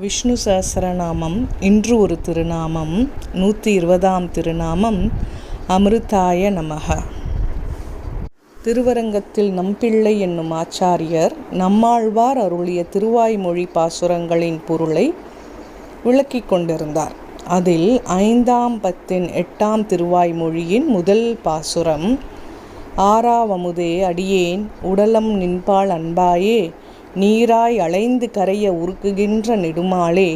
விஷ்ணு சஹஸ்ரநாமம் இன்று ஒரு திருநாமம் நூற்றி இருபதாம் திருநாமம் அமிர்தாய நமக திருவரங்கத்தில் நம்பிள்ளை என்னும் ஆச்சாரியர் நம்மாழ்வார் அருளிய திருவாய்மொழி பாசுரங்களின் பொருளை விளக்கிக் கொண்டிருந்தார். அதில் ஐந்தாம் பத்தின் எட்டாம் திருவாய்மொழியின் முதல் பாசுரம் ஆறாவமுதே அடியேன் உடலம் நின்பாள் அன்பாயே நீராய் அலைந்து கரைய உருக்குகின்ற நெடுமாளே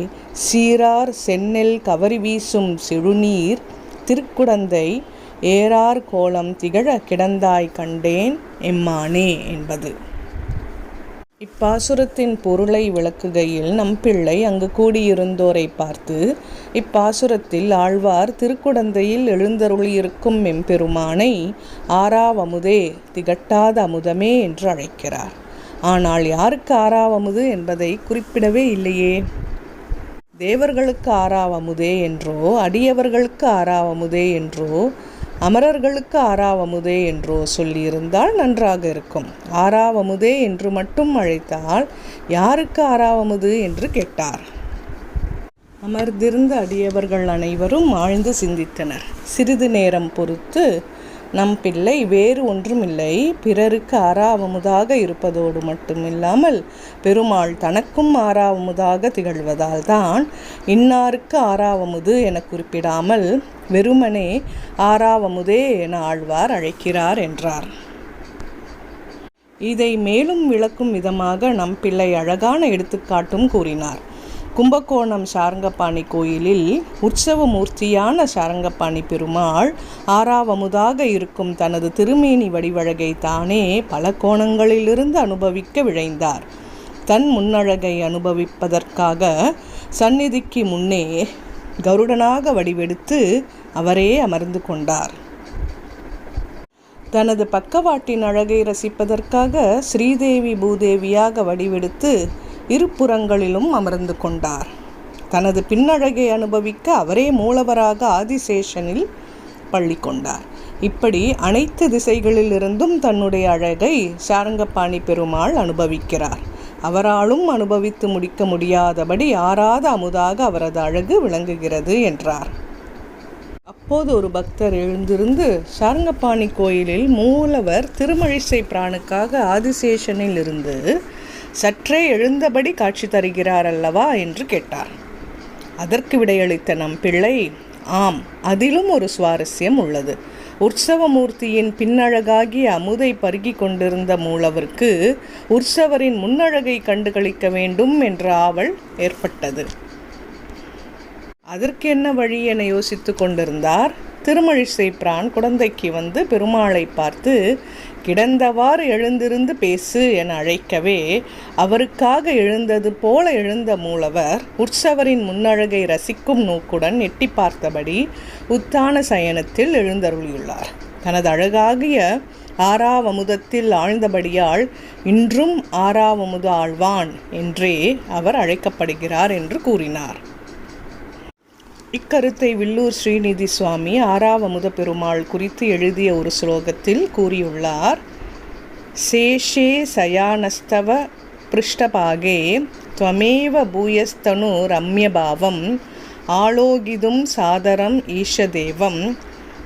சீரார் செந்நெல் கவரி வீசும் செழுநீர் திருக்குடந்தை ஏறார் கோலம் திகழ கிடந்தாய் கண்டேன் எம்மானே என்பது. இப்பாசுரத்தின் பொருளை விளக்குகையில் நம் பிள்ளை அங்கு கூடியிருந்தோரை பார்த்து இப்பாசுரத்தில் ஆழ்வார் திருக்குடந்தையில் எழுந்தருளியிருக்கும் எம்பெருமானை ஆறாவமுதே திகட்டாத அமுதமே என்று அழைக்கிறார். ஆனால் யாருக்கு ஆறாவமுது என்பதை குறிப்பிடவே இல்லையே. தேவர்களுக்கு ஆறாவமுதே என்றோ அடியவர்களுக்கு ஆறாவமுதே என்றோ அமரர்களுக்கு ஆறாவமுதே என்றோ சொல்லியிருந்தால் நன்றாக இருக்கும். ஆறாவமுதே என்று மட்டும் அழைத்தால் யாருக்கு ஆறாவமுது என்று கேட்டார். அமர்ந்திருந்த அடியவர்கள் அனைவரும் ஆழ்ந்து சிந்தித்தனர். சிறிது நேரம் பொறுத்து நம் பிள்ளை வேறு ஒன்றுமில்லை. பிறருக்கு ஆறாவமுதாக இருப்பதோடு மட்டுமில்லாமல் பெருமாள் தனக்கும் ஆறாவமுதாக திகழ்வதால் தான் இன்னாருக்கு ஆறாவமுது என குறிப்பிடாமல் வெறுமனே ஆறாவமுதே என ஆழ்வார் அழைக்கிறார் என்றார். இதை மேலும் விளக்கும் விதமாக நம் பிள்ளை அழகான எடுத்துக்காட்டும் கூறினார். கும்பகோணம் சாரங்கபாணி கோயிலில் உற்சவ மூர்த்தியான சாரங்கபாணி பெருமாள் ஆறாவமுதாக இருக்கும் தனது திருமேனி வடிவழகை தானே பல கோணங்களிலிருந்து அனுபவிக்க விழைந்தார். தன் முன்னழகை அனுபவிப்பதற்காக சந்நிதிக்கு முன்னே கருடனாக வடிவெடுத்து அவரே அமர்ந்து கொண்டார். தனது பக்கவாட்டின் அழகை ரசிப்பதற்காக ஸ்ரீதேவி பூதேவியாக வடிவெடுத்து இருபுறங்களிலும் அமர்ந்து கொண்டார். தனது பின்னழகை அனுபவிக்க அவரே மூலவராக ஆதிசேஷனில் பள்ளி கொண்டார். இப்படி அனைத்து திசைகளிலிருந்தும் தன்னுடைய அழகை சாரங்கபாணி பெருமாள் அனுபவிக்கிறார். அவராலும் அனுபவித்து முடிக்க முடியாதபடி ஆறாத அமுதாக அவரது அழகு விளங்குகிறது என்றார். அப்போது ஒரு பக்தர் எழுந்திருந்து சாரங்கபாணி கோயிலில் மூலவர் திருமழிசை பிராணுக்காக ஆதிசேஷனில் இருந்து சற்றே எழுந்தபடி காட்சி தருகிறார் அல்லவா என்று கேட்டார். அதற்கு விடையளித்த நம் பிள்ளை ஆம் அதிலும் ஒரு சுவாரஸ்யம் உள்ளது. உற்சவமூர்த்தியின் பின்னழகாகிய அமுதை பருகி கொண்டிருந்த மூலவருக்கு உற்சவரின் முன்னழகை கண்டுகளிக்க வேண்டும் என்ற ஆவல் ஏற்பட்டது. அதற்கு என்ன வழி என யோசித்து கொண்டிருந்தார்? திருமழிசை பிரான் குழந்தைக்கு வந்து பெருமாளை பார்த்து கிடந்தவாறு எழுந்திருந்து பேசு என அழைக்கவே அவருக்காக எழுந்தது போல எழுந்த மூலவர் உற்சவரின் முன்னழகை ரசிக்கும் நோக்குடன் எட்டி பார்த்தபடி உத்தான சயனத்தில் எழுந்தருளியுள்ளார். தனது அழகாகிய ஆறாவமுதத்தில் ஆழ்ந்தபடியால் இன்றும் ஆறாவமுது ஆழ்வான் என்றே அவர் அழைக்கப்படுகிறார் என்று கூறினார். இக்கருத்தை வில்லூர் ஸ்ரீநிதி சுவாமி ஆறாவமுத பெருமாள் குறித்து எழுதிய ஒரு ஸ்லோகத்தில் கூறியுள்ளார். சேஷே சயானஸ்தவ பிருஷ்டபாகே துவமேவ பூயஸ்தனு ரம்யபாவம் ஆலோகிதும் சாதரம் ஈஷதேவம்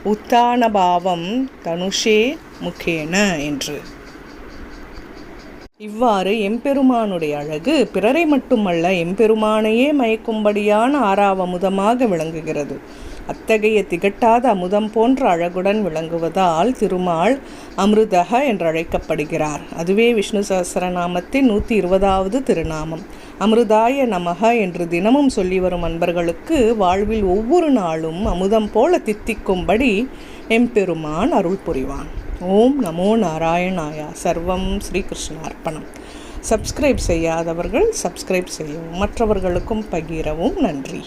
உத்தானபாவம் தனுஷே முகேன என்று. இவ்வாறு எம்பெருமானுடைய அழகு பிறரை மட்டுமல்ல எம்பெருமானையே மயக்கும்படியான ஆறாவமுதமாக விளங்குகிறது. அத்தகைய திகட்டாத அமுதம் போன்ற அழகுடன் விளங்குவதால் திருமால் அமிர்தக என்று அழைக்கப்படுகிறார் அதுவே விஷ்ணு சஹசிரநாமத்தின் நூற்றி இருபதாவது திருநாமம். அமிர்தாய நமக என்று தினமும் சொல்லி வரும் அன்பர்களுக்கு வாழ்வில் ஒவ்வொரு நாளும் அமுதம் போல தித்திக்கும்படி எம்பெருமான் அருள் புரிவான். ஓம் நமோ நாராயணாயா. சர்வம் ஸ்ரீகிருஷ்ண அர்ப்பணம் சப்ஸ்கிரைப் செய்யாதவர்கள் சப்ஸ்கிரைப் செய்யவும் மற்றவர்களுக்கும் பகிரவும் நன்றி.